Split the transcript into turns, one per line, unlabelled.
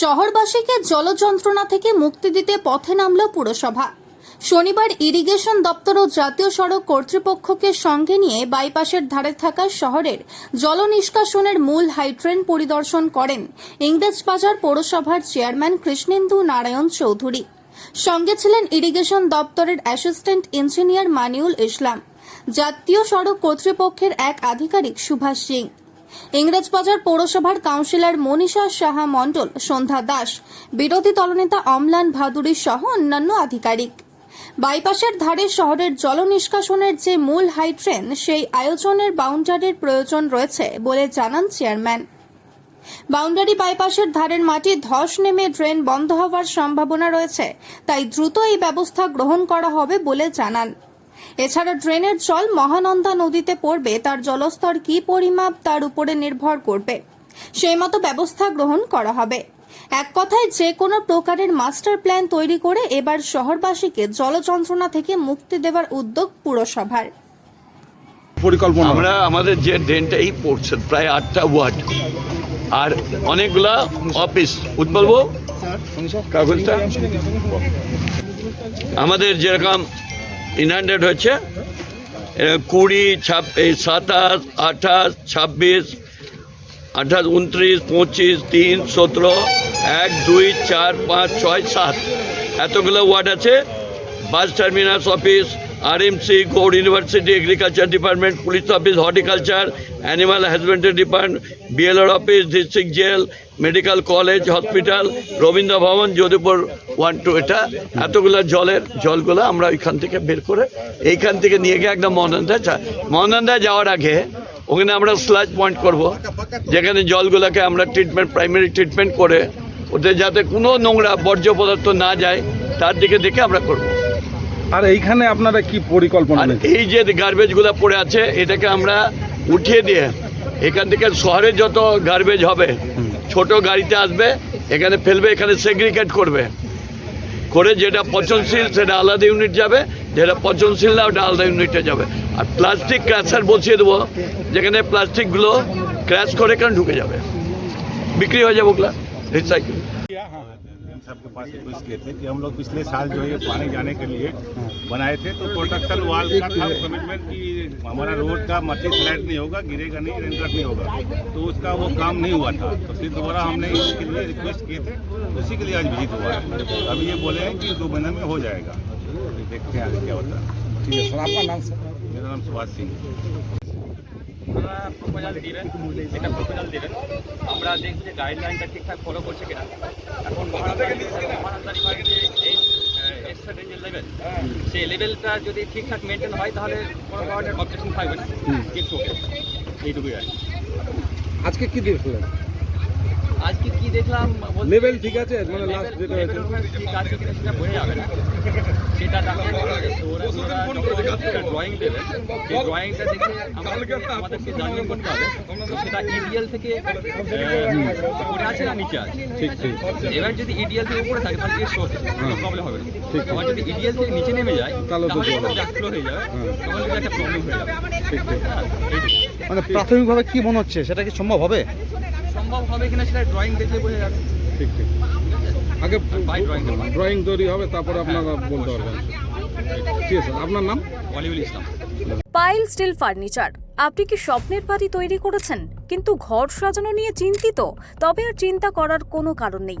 শহরবাসীকে জলযন্ত্রণা থেকে মুক্তি দিতে পথে নামল পুরসভা। শনিবার ইরিগেশন দপ্তর ও জাতীয় সড়ক কর্তৃপক্ষকে সঙ্গে নিয়ে বাইপাসের ধারে থাকা শহরের জল নিষ্কাশনের মূল হাইট্রেন পরিদর্শন করেন ইংরেজবাজার পৌরসভার চেয়ারম্যান কৃষ্ণেন্দু নারায়ণ চৌধুরী। সঙ্গে ছিলেন ইরিগেশন দপ্তরের অ্যাসিস্ট্যান্ট ইঞ্জিনিয়ার মানিউল ইসলাম। জাতীয় সড়ক কর্তৃপক্ষের এক আধিকারিক সুভাষ সিং। ইংরেজবাজার পৌরসভার কাউন্সিলর মনীষা সাহা মণ্ডল, সন্ধ্যা দাস, বিরোধী দলনেতা অমলান ভাদুরী সহ অন্যান্য আধিকারিক। বাইপাসের ধারে শহরের জল নিষ্কাশনের যে মূল হাইড্রেন সেই আয়োজনের বাউন্ডারির প্রয়োজন রয়েছে বলে জানান চেয়ারম্যান। বাউন্ডারি বাইপাসের ধারের মাটি ধস নেমে ড্রেন বন্ধ হওয়ার সম্ভাবনা রয়েছে, তাই দ্রুত এই ব্যবস্থা গ্রহণ করা হবে বলে জানান। এছাড়া ড্রেনের জল মহানন্দা নদীতে পড়বে তার জলস্তর কি পরিমাপ তার উপরে নির্ভর করবে সেই মতো ব্যবস্থা গ্রহণ করা হবে এক কথায় যে কোনো প্রকারের মাস্টার প্ল্যান তৈরি করে এবার শহরবাসীকে জল যন্ত্রণা থেকে মুক্তি দেওয়ার উদ্যোগ পুরসভার
পরিকল্পনা
আমরা আমাদের যে ড্রেনটাই পড়ছে প্রায় আটটা ওয়ার্ড আর অনেকগুলা অফিস বলব কাগজটা আমাদের যেরকম ইনহান্ড্রেড হান্ড্রেড হচ্ছে কুড়ি ছাব এই সাতাশ, আঠাশ, ছাব্বিশ, আঠাশ, উনত্রিশ, পঁচিশ, তিন, সতেরো, এক, দুই, চার, পাঁচ, ছয়, সাত। এতগুলো ওয়ার্ড আছে। Bus terminus office RMC Gour university agriculture department police office horticulture animal husbandry department BLR office district jail medical college hospital Rabindra Bhavan Jadupur one two এটা এতগুলো জলের জলগুলো আমরা ওইখান থেকে বের করে এইখান থেকে নিয়ে গিয়ে একদম মহানন্দা মহানন্দা যাওয়ার আগে ওখানে আমরা স্লাজ পয়েন্ট করব, যেখানে জলগুলোকে আমরা ট্রিটমেন্ট প্রাইমারি ট্রিটমেন্ট করে ওদের যাতে কোনো নোংরা বর্জ্য পদার্থ না যায়, তার দিকে দেখে আমরা করব।
আর এইখানে আপনারা কি পরিকল্পনা
এই যে গার্বেজগুলো পড়ে আছে এটাকে আমরা উঠিয়ে দিয়ে এখান থেকে শহরে যত গার্বেজ হবে। ছোট গাড়িতে আসবে এখানে ফেলবে এখানে সেগ্রিগেট করবে। করে যেটা পচনশীল সেটা আলাদা ইউনিট যাবে যেটা পচনশীল না ওটা আলাদা ইউনিটে যাবে। আর প্লাস্টিক ক্র্যাশার বসিয়ে দেবো যেখানে প্লাস্টিকগুলো ক্র্যাশ করে এখানে ঢুকে যাবে। বিক্রি হয়ে যাবে ওগুলা রিসাইকেল
साहब के पास रिक्वेस्ट किए थे कि हम लोग पिछले साल जो है पानी जाने के लिए बनाए थे तो प्रोटेक्शन वाल का था कमिटमेंट कि हमारा रोड का मट्टी फ्लैट नहीं होगा गिरेगा नहीं रेनकट नहीं होगा। तो उसका वो काम नहीं हुआ था। तो फिर दोबारा हमने इसके लिए रिक्वेस्ट किए थे उसी के लिए आज विज़िट हुआ है। अभी ये बोले हैं कि दो महीने में हो जाएगा। देखते हैं क्या होता है।
ठीक है सर आपका नाम सर?
मेरा नाम सुभाष सिंह।
আপনারা প্রপোজাল দিবেন এটা প্রপোজাল দিবেন আমরা দেখব যে গাইডলাইনটা ঠিকঠাক ফলো করছে কিনা। এখন এই এক্সট্রা রেঞ্জের লেভেল সেই লেভেলটা যদি ঠিকঠাক মেনটেন হয় তাহলে কোনো ধরনের অবজেকশন থাকবে না। কিন্তু এইটুকুই আর কি।
আজকে কি দেখলেন
আজকে কি দেখলাম?
লেভেল ঠিক আছে মানে লাস্ট যেটা হয়েছে।
ঠিক আছে কিনা সেটা বোঝা যাবে না। সেটা ড্রয়িং দেবে সেই ড্রয়িংটা দেখে আমাদেরকে আমাদেরকে করতে হবে। তো সেটা ইডিএল থেকে উপরে আছে। না নিচে আছে।
ঠিক ঠিক।
এবার যদি ইডিএল থেকে উপরে থাকে তাহলে কোনো প্রবলেম হবে না। আবার যদি ইডিএল থেকে নিচে নেমে যায়
তাহলে তো
তাহলে হয়ে যাবে
হ্যাঁ।
তখন একটা প্রবলেম হয়ে যাবে।
ঠিক ঠিক।
হ্যাঁ
মানে প্রাথমিকভাবে কি মনে হচ্ছে? সেটা কি সম্ভব হবে?
সম্ভব হবে কিনা সেটা ড্রয়িং দেখলে বোঝা যাবে।
ঠিক ঠিক। আগে। ড্রয়িং তৈরি হবে তারপরে আপনারা বলতে পারবেন। ঠিক আছে আপনার নাম?
ওয়ালিউল ইসলাম।
পাইল স্টিল ফার্নিচার। আপনি কি স্বপ্নের বাড়ি তৈরি করেছেন? কিন্তু ঘর সাজানো নিয়ে চিন্তিত। তবে আর চিন্তা করার কোনো কারণ নেই।